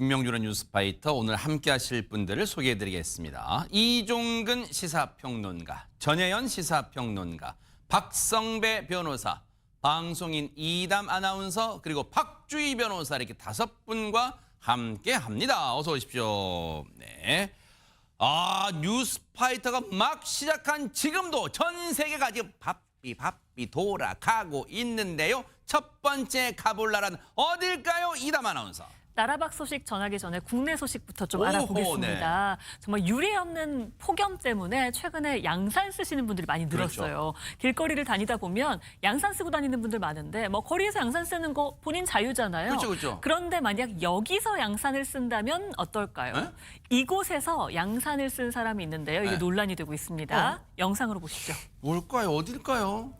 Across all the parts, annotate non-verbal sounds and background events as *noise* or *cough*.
김명준의 뉴스파이터 오늘 함께 하실 분들을 소개해 드리겠습니다. 이종근 시사평론가, 전혜연 시사평론가, 박성배 변호사, 방송인 이담 아나운서 그리고 박주희 변호사 이렇게 다섯 분과 함께 합니다. 어서 오십시오. 네. 아, 뉴스파이터가 막 시작한 지금도 전 세계가 지금 바삐 바삐 돌아가고 있는데요. 첫 번째 가볼 나라는 어딜까요? 이담 아나운서. 나라박 소식 전하기 전에 국내 소식부터 좀 네. 알아보겠습니다. 정말 유례 없는 폭염 때문에 최근에 양산 쓰시는 분들이 많이 그렇죠. 늘었어요. 길거리를 다니다 보면 양산 쓰고 다니는 분들 많은데 뭐 거리에서 양산 쓰는 거 본인 자유잖아요. 그렇죠, 그렇죠. 그런데 만약 여기서 양산을 쓴다면 어떨까요? 네? 이곳에서 양산을 쓴 사람이 있는데요. 이게 네. 논란이 되고 있습니다. 어? 영상으로 보시죠. 뭘까요? 어딜까요?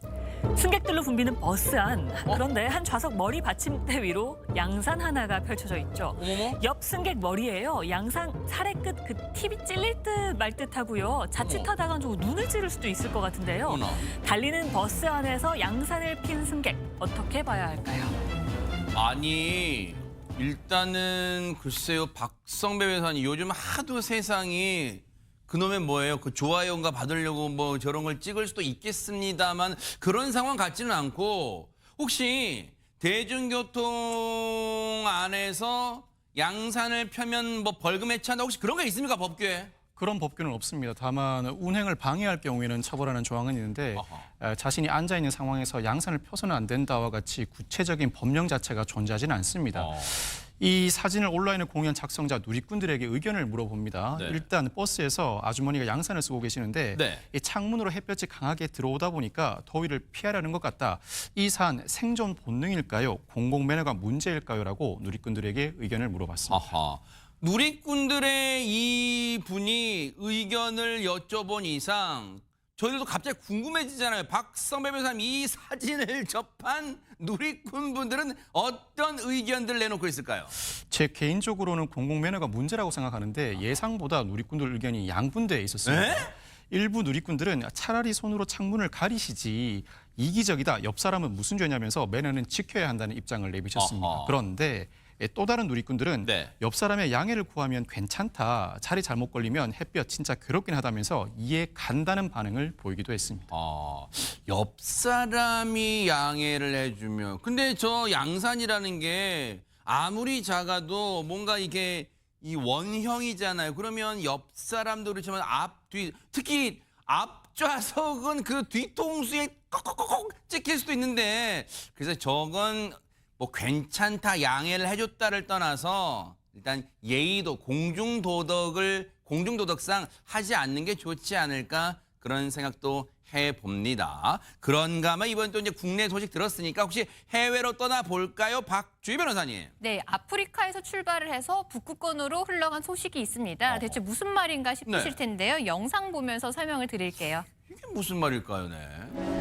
승객들로 붐비는 버스 안. 그런데 한 좌석 머리 받침대 위로 양산 하나가 펼쳐져 있죠. 어머머. 옆 승객 머리에요. 양산 차례 끝그 팁이 찔릴 듯 말 듯하고요. 자칫하다간 좀 눈을 찌를 수도 있을 것 같은데요. 어머나. 달리는 버스 안에서 양산을 핀 승객 어떻게 봐야 할까요? 아니 일단은 글쎄요 박성배 회사님 요즘 하도 세상이 그놈의 뭐예요 그 좋아요인가 받으려고 뭐 저런 걸 찍을 수도 있겠습니다만 그런 상황 같지는 않고 혹시 대중교통 안에서 양산을 펴면 뭐 벌금 해치한다 혹시 그런 거 있습니까 법규에? 그런 법규는 없습니다. 다만 운행을 방해할 경우에는 처벌하는 조항은 있는데 아하. 에, 자신이 앉아 있는 상황에서 양산을 펴서는 안 된다와 같이 구체적인 법령 자체가 존재하지는 않습니다. 어. 이 사진을 온라인에 공유한 작성자 누리꾼들에게 의견을 물어봅니다. 네. 일단 버스에서 아주머니가 양산을 쓰고 계시는데 네. 이 창문으로 햇볕이 강하게 들어오다 보니까 더위를 피하려는 것 같다. 이 사안 생존 본능일까요? 공공 매너가 문제일까요?라고 누리꾼들에게 의견을 물어봤습니다. 아하. 누리꾼들의 이 분이 의견을 여쭤본 이상 저희들도 갑자기 궁금해지잖아요. 박성배 변호사님 이 사진을 접한 누리꾼 분들은 어떤 의견들 내놓고 있을까요? 제 개인적으로는 공공 매너가 문제라고 생각하는데 예상보다 누리꾼들 의견이 양분되어 있었습니다. 에? 일부 누리꾼들은 차라리 손으로 창문을 가리시지 이기적이다. 옆 사람은 무슨 죄냐면서 매너는 지켜야 한다는 입장을 내비쳤습니다. 아하. 그런데 예, 또 다른 누리꾼들은 네. 옆 사람의 양해를 구하면 괜찮다. 자리 잘못 걸리면 햇볕 진짜 괴롭긴 하다면서 이해 간다는 반응을 보이기도 했습니다. 아, 옆 사람이 양해를 해주면 근데 저 양산이라는 게 아무리 작아도 뭔가 이게 이 원형이잖아요. 그러면 옆 사람도 그렇지만 앞, 뒤 특히 앞 좌석은 그 뒤통수에 kokkokkokkok 찍힐 수도 있는데 그래서 저건 뭐 괜찮다 양해를 해줬다를 떠나서 일단 예의도 공중 도덕을 공중 도덕상 하지 않는 게 좋지 않을까 그런 생각도 해 봅니다. 그런가 하면 이번 또 이제 국내 소식 들었으니까 혹시 해외로 떠나 볼까요? 박주희 변호사님. 네, 아프리카에서 출발을 해서 북극권으로 흘러간 소식이 있습니다. 대체 무슨 말인가 싶으실 네. 텐데요. 영상 보면서 설명을 드릴게요. 이게 무슨 말일까요, 네?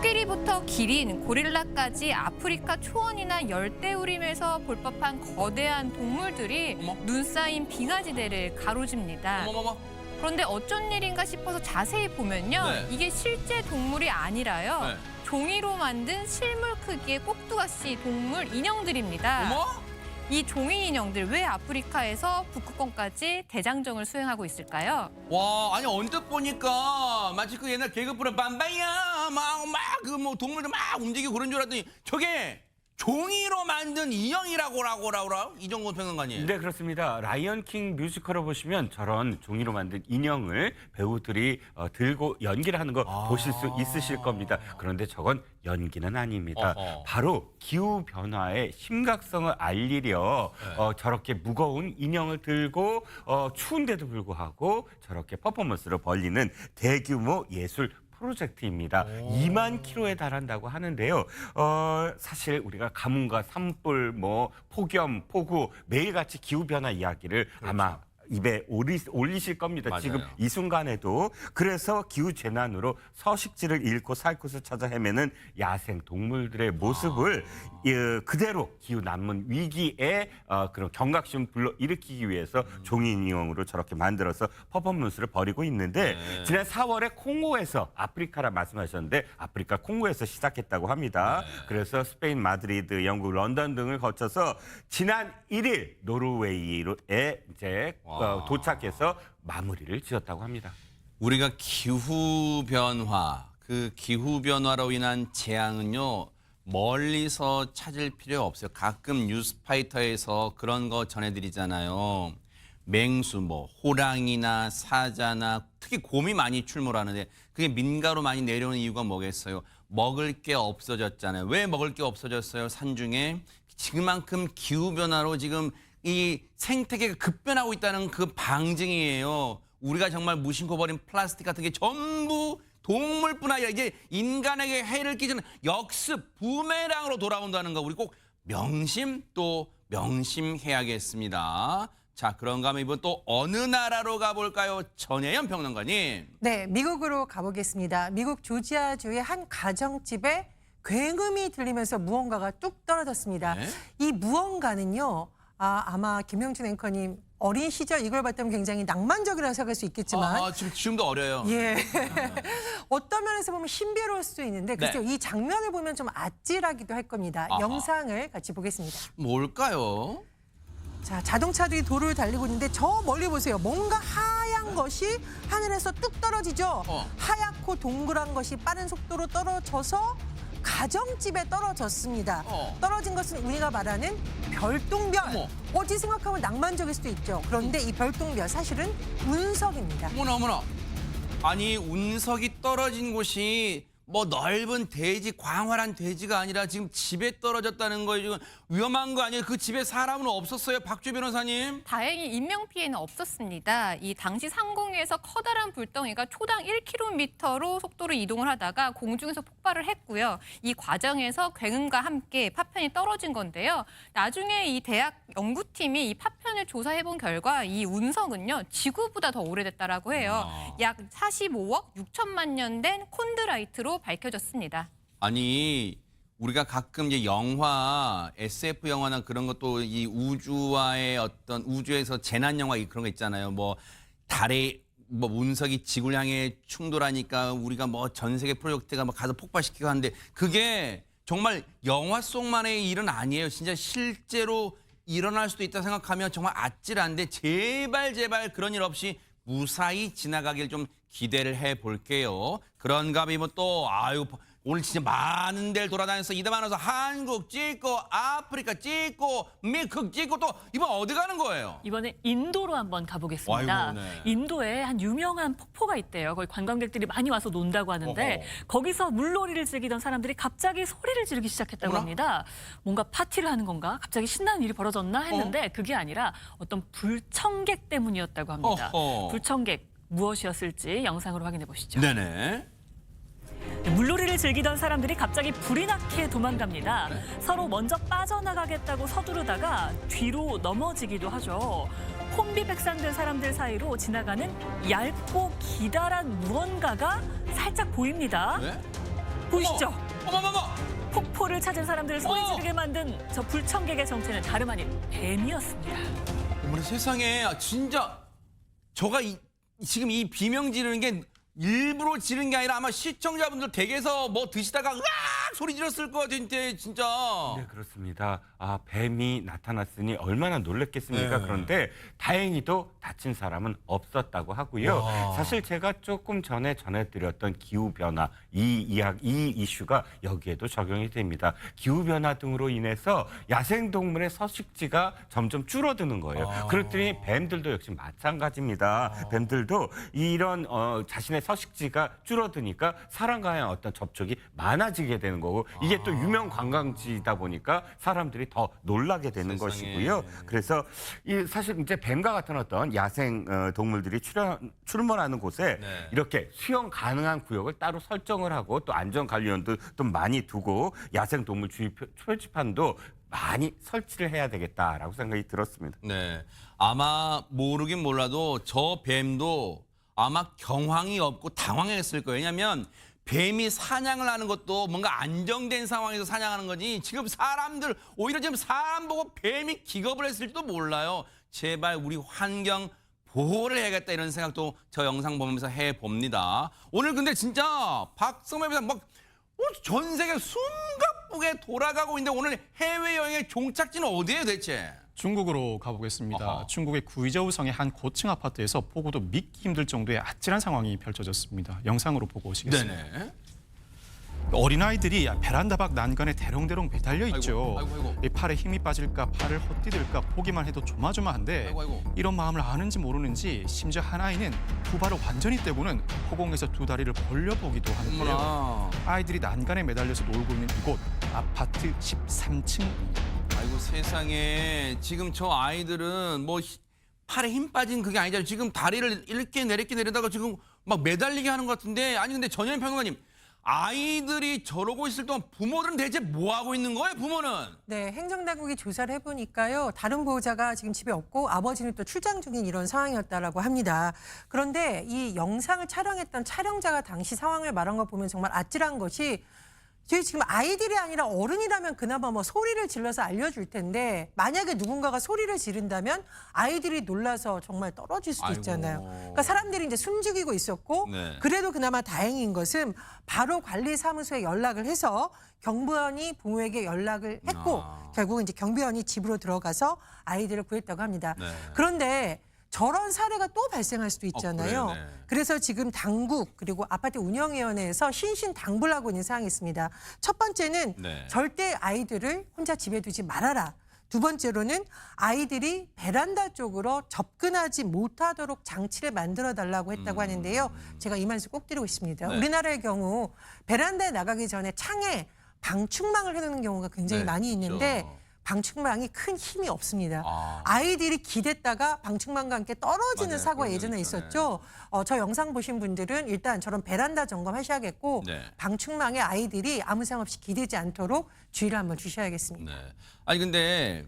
코끼리부터 기린, 고릴라까지 아프리카 초원이나 열대우림에서 볼 법한 거대한 동물들이 어머. 눈 쌓인 빙하지대를 가로집니다. 어머머머. 그런데 어쩐 일인가 싶어서 자세히 보면요. 네. 이게 실제 동물이 아니라요. 네. 종이로 만든 실물 크기의 꼭두가시 동물 인형들입니다. 어머? 이 종이 인형들 왜 아프리카에서 북극권까지 대장정을 수행하고 있을까요? 와, 아니 언뜻 보니까 마치 그 옛날 개그 프로 빰빠야 막막 그뭐 동물들 막 움직이고 그런 줄 알았더니 저게 종이로 만든 인형이라고 라고 라고 이정권 평론가님. 네 그렇습니다. 라이언킹 뮤지컬을 보시면 저런 종이로 만든 인형을 배우들이 어, 들고 연기를 하는 거 아. 보실 수 있으실 겁니다. 그런데 저건 연기는 아닙니다. 어허. 바로 기후 변화의 심각성을 알리려 네. 어, 저렇게 무거운 인형을 들고 어, 추운데도 불구하고 저렇게 퍼포먼스를 벌리는 대규모 예술 프로젝트입니다. 2만 킬로에 달한다고 하는데요. 어, 사실 우리가 가뭄과 산불, 뭐 폭염, 폭우 매일같이 기후 변화 이야기를 아마 입에 올리, 올리 실 겁니다. 맞아요. 지금 이 순간에도 그래서 기후 재난으로 서식지를 잃고 살 곳을 찾아 헤매는 야생 동물들의 모습을 예, 그대로 기후 난문 위기에 어, 그런 경각심 불러 일으키기 위해서 종이 인형으로 저렇게 만들어서 퍼포먼스를 벌이고 있는데 네. 지난 4월에 콩고에서 아프리카라 말씀하셨는데 아프리카 콩고에서 시작했다고 합니다. 그래서 스페인 마드리드, 영국 런던 등을 거쳐서 지난 1일 노르웨이에 이제 어, 와. 도착해서 마무리를 지었다고 합니다. 우리가 기후 변화, 그 기후 변화로 인한 재앙은요. 멀리서 찾을 필요 없어요. 가끔 뉴스파이터에서 그런 거 전해드리잖아요. 맹수, 뭐 호랑이나 사자나 특히 곰이 많이 출몰하는데 그게 민가로 많이 내려오는 이유가 뭐겠어요? 먹을 게 없어졌잖아요. 왜 먹을 게 없어졌어요? 산중에 지금만큼 기후 변화로 지금 이 생태계가 급변하고 있다는 그 방증이에요. 우리가 정말 무심코 버린 플라스틱 같은 게 전부 동물뿐 아니라 이제 인간에게 해를 끼치는 역습 부메랑으로 돌아온다는 거 우리 꼭 명심 또 명심해야겠습니다. 자 그런가 하면 이번 또 어느 나라로 가볼까요? 전혜연 평론가님. 네, 미국으로 가보겠습니다. 미국 조지아주의 한 가정집에 굉음이 들리면서 무언가가 뚝 떨어졌습니다. 네. 이 무언가는요, 아, 아마 김영준 앵커님 어린 시절 이걸 봤다면 굉장히 낭만적이라고 생각할 수 있겠지만, 아, 아, 지금 지금도 어려요. 예. *laughs* 어떤 면에서 보면 신비로울 수도 있는데, 글쎄요, 네. 이 장면을 보면 좀 아찔하기도 할 겁니다. 아하. 영상을 같이 보겠습니다. 뭘까요? 자, 자동차들이 도로를 달리고 있는데 저 멀리 보세요. 뭔가 하얀 것이 하늘에서 뚝 떨어지죠. 어. 하얗고 동그란 것이 빠른 속도로 떨어져서 가정집에 떨어졌습니다. 어. 떨어진 것은 우리가 말하는 별똥별. 어머. 어찌 생각하면 낭만적일 수도 있죠. 그런데 이 별똥별 사실은 운석입니다. 어머나 어머나. 아니 운석이 떨어진 곳이 뭐 넓은 대지 광활한 대지가 아니라 지금 집에 떨어졌다는 거예요. 지금 위험한 거 아니에요? 그 집에 사람은 없었어요, 박주 변호사님? 다행히 인명 피해는 없었습니다. 이 당시 상공에서 커다란 불덩이가 초당 1km로 속도로 이동을 하다가 공중에서 폭발을 했고요. 이 과정에서 굉음과 함께 파편이 떨어진 건데요. 나중에 이 대학 연구팀이 이 파편을 조사해 본 결과 이 운석은요 지구보다 더 오래됐다라고 해요. 아. 약 45억 6천만 년 된 콘드라이트 로 밝혀졌습니다. 아니 우리가 가끔 이제 영화, SF 영화나 그런 것도 이 우주와의 어떤 우주에서 재난 영화 그런 거 있잖아요. 뭐 달에 뭐 운석이 지구를 향해 충돌하니까 우리가 뭐 전 세계 프로젝트가 뭐 가서 폭발시키고 하는데 그게 정말 영화 속만의 일은 아니에요. 진짜 실제로 일어날 수도 있다 생각하면 정말 아찔한데 제발 제발 그런 일 없이 무사히 지나가길 좀 기대를 해 볼게요. 그런가 하면 또 아유 오늘 진짜 많은 데를 돌아다녀서 많아서 한국 찍고 아프리카 찍고 미국 찍고 또 이번 어디 가는 거예요? 이번에 인도로 한번 가보겠습니다. 아이고, 네. 인도에 한 유명한 폭포가 있대요. 거기 관광객들이 많이 와서 논다고 하는데 어허. 거기서 물놀이를 즐기던 사람들이 갑자기 소리를 지르기 시작했다고 어머나. 합니다. 뭔가 파티를 하는 건가? 갑자기 신나는 일이 벌어졌나 했는데 그게 아니라 어떤 불청객 때문이었다고 합니다. 어허. 불청객 무엇이었을지 영상으로 확인해 보시죠. 네네. 물놀이를 즐기던 사람들이 갑자기 불이 나게 도망갑니다. 서로 먼저 빠져나가겠다고 서두르다가 뒤로 넘어지기도 하죠. 혼비백산된 사람들 사이로 지나가는 얇고 기다란 무언가가 살짝 보입니다. 네? 보이시죠? 어머머머. 폭포를 찾은 사람들을 소리 어! 지르게 만든 저 불청객의 정체는 다름 아닌 뱀이었습니다. 어머나 세상에 아, 진짜 저가 이, 지금 이 비명 지르는 게 일부러 지른 게 아니라 아마 시청자분들 댁에서 뭐 드시다가 으악 소리 질렀을 것 같은데 진짜. 네, 그렇습니다. 아, 뱀이 나타났으니 얼마나 놀랬겠습니까? 네. 그런데 다행히도 다친 사람은 없었다고 하고요. 와. 사실 제가 조금 전에 전해드렸던 기후 변화 이 이야 이 이슈가 여기에도 적용이 됩니다. 기후 변화 등으로 인해서 야생 동물의 서식지가 점점 줄어드는 거예요. 아. 그랬더니 뱀들도 역시 마찬가지입니다. 뱀들도 이런 어, 자신의 서식지가 줄어드니까 사람과의 어떤 접촉이 많아지게 되는 거고 이게 또 유명 관광지다 보니까 사람들이 더 놀라게 되는 세상에. 것이고요. 그래서 이 사실 이제 뱀과 같은 어떤 야생 어, 동물들이 출현, 출몰하는 곳에 네. 이렇게 수영 가능한 구역을 따로 설정을 하고 또 안전 관리원도 좀 많이 두고 야생 동물 주의 표- 표지판도 많이 설치를 해야 되겠다라고 생각이 들었습니다. 네. 아마 모르긴 몰라도 저 뱀도 아마 경황이 없고 당황했을 거예요. 왜냐하면 뱀이 사냥을 하는 것도 뭔가 안정된 상황에서 사냥하는 거지. 지금 사람들 오히려 지금 사람 보고 뱀이 기겁을 했을지도 몰라요. 제발 우리 환경 보호를 해야겠다 이런 생각도 저 영상 보면서 해 봅니다. 오늘 근데 진짜 박성엽이 막전 세계 숨가쁘게 돌아가고 있는데 오늘 해외 여행의 종착지는 어디예요 대체? 중국으로 가보겠습니다. 어허. 중국의 구이저우성의 한 고층 아파트에서 보고도 믿기 힘들 정도의 아찔한 상황이 펼쳐졌습니다. 영상으로 보고 오시겠습니다. 네네. 어린아이들이 베란다 밖 난간에 대롱대롱 매달려 있죠. 아이고, 아이고, 아이고. 이 팔에 힘이 빠질까 팔을 헛디딜까 보기만 해도 조마조마한데 아이고, 아이고. 이런 마음을 아는지 모르는지 심지어 한 아이는 두 발을 완전히 떼고는 허공에서 두 다리를 벌려보기도 하는데요. 아이들이 난간에 매달려서 놀고 있는 이곳 아파트 13층입니다. 아이고 세상에 지금 저 아이들은 뭐 히- 팔에 힘 빠진 그게 아니잖아요. 지금 다리를 이렇게 내리게 내리다가 지금 막 매달리게 하는 것 같은데 아니 근데 전현 평론가님 아이들이 저러고 있을 동안 부모들은 대체 뭐 하고 있는 거예요? 부모는? 네, 행정당국이 조사를 해보니까요. 다른 보호자가 지금 집에 없고 아버지는 또 출장 중인 이런 상황이었다라고 합니다. 그런데 이 영상을 촬영했던 촬영자가 당시 상황을 말한 거 보면 정말 아찔한 것이 저희 지금 아이들이 아니라 어른이라면 그나마 뭐 소리를 질러서 알려줄 텐데 만약에 누군가가 소리를 지른다면 아이들이 놀라서 정말 떨어질 수도 아이고. 있잖아요. 그러니까 사람들이 이제 숨죽이고 있었고 네. 그래도 그나마 다행인 것은 바로 관리사무소에 연락을 해서 경비원이 부모에게 연락을 했고 아. 결국은 이제 경비원이 집으로 들어가서 아이들을 구했다고 합니다. 네. 그런데 저런 사례가 또 발생할 수도 있잖아요. 그래요? 네. 그래서 지금 당국 그리고 아파트 운영위원회에서 신신 당부를 하고 있는 사항이 있습니다. 첫 번째는 네. 절대 아이들을 혼자 집에 두지 말아라. 두 번째로는 아이들이 베란다 쪽으로 접근하지 못하도록 장치를 만들어 달라고 했다고 하는데요. 제가 이 말씀 꼭 드리고 싶습니다. 음. 네. 우리나라의 경우 베란다에 나가기 전에 창에 방충망을 해놓는 경우가 굉장히 네, 많이 있는데 있죠. 방충망이 큰 힘이 없습니다. 아. 아이들이 기댔다가 방충망과 함께 떨어지는 맞아요. 사고가 그런 예전에 거 있죠. 있었죠. 어, 저 영상 보신 분들은 일단 저런 베란다 점검하셔야겠고 네. 방충망에 아이들이 아무 생각 없이 기대지 않도록 주의를 한번 주셔야겠습니다. 네. 아니 근데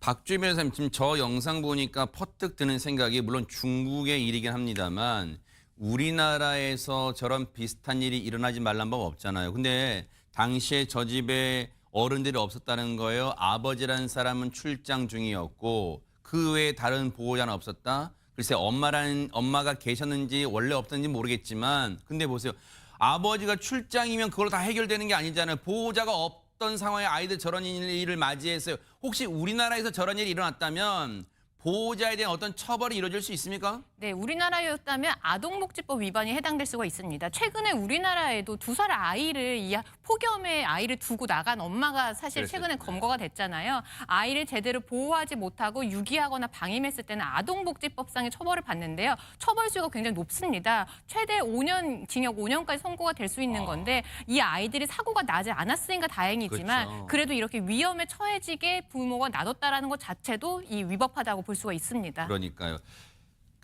박주희 변호사님 지금 저 영상 보니까 퍼뜩 드는 생각이 물론 중국의 일이긴 합니다만 우리나라에서 저런 비슷한 일이 일어나지 말란 법 없잖아요. 근데 당시에 저 집에 어른들이 없었다는 거예요. 아버지라는 사람은 출장 중이었고 그 외에 다른 보호자는 없었다. 글쎄 엄마라는 엄마가 계셨는지 원래 없었는지 모르겠지만 근데 보세요. 아버지가 출장이면 그걸로 다 해결되는 게 아니잖아요. 보호자가 없던 상황에 아이들 저런 일을 맞이했어요. 혹시 우리나라에서 저런 일이 일어났다면 보호자에 대한 어떤 처벌이 이루어질 수 있습니까? 네, 우리나라였다면 아동복지법 위반이 해당될 수가 있습니다. 최근에 우리나라에도 두 살 아이를 이 폭염에 아이를 두고 나간 엄마가 사실 그랬어요. 최근에 네. 검거가 됐잖아요. 아이를 제대로 보호하지 못하고 유기하거나 방임했을 때는 아동복지법상의 처벌을 받는데요. 처벌 수가 굉장히 높습니다. 최대 5년 징역 5년까지 선고가 될 수 있는 아. 건데 이 아이들이 사고가 나지 않았으니까 다행이지만 그렇죠. 그래도 이렇게 위험에 처해지게 부모가 놔뒀다라는 것 자체도 이 위법하다고 볼 수가 있습니다. 그러니까요.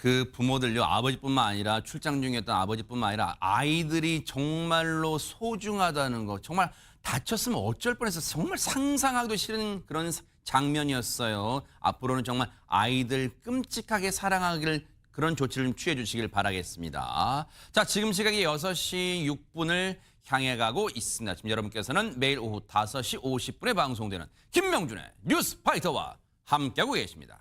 그 부모들요 아버지뿐만 아니라 출장 중이었던 아버지뿐만 아니라 아이들이 정말로 소중하다는 거 정말 다쳤으면 어쩔 뻔해서 정말 상상하기도 싫은 그런 사- 장면이었어요. 앞으로는 정말 아이들 끔찍하게 사랑하기를 그런 조치를 좀 취해 주시길 바라겠습니다. 자, 지금 시각이 6시 6분을 향해 가고 있습니다. 지금 여러분께서는 매일 오후 5시 50분에 방송되는 김명준의 뉴스 파이터와 함께하고 계십니다.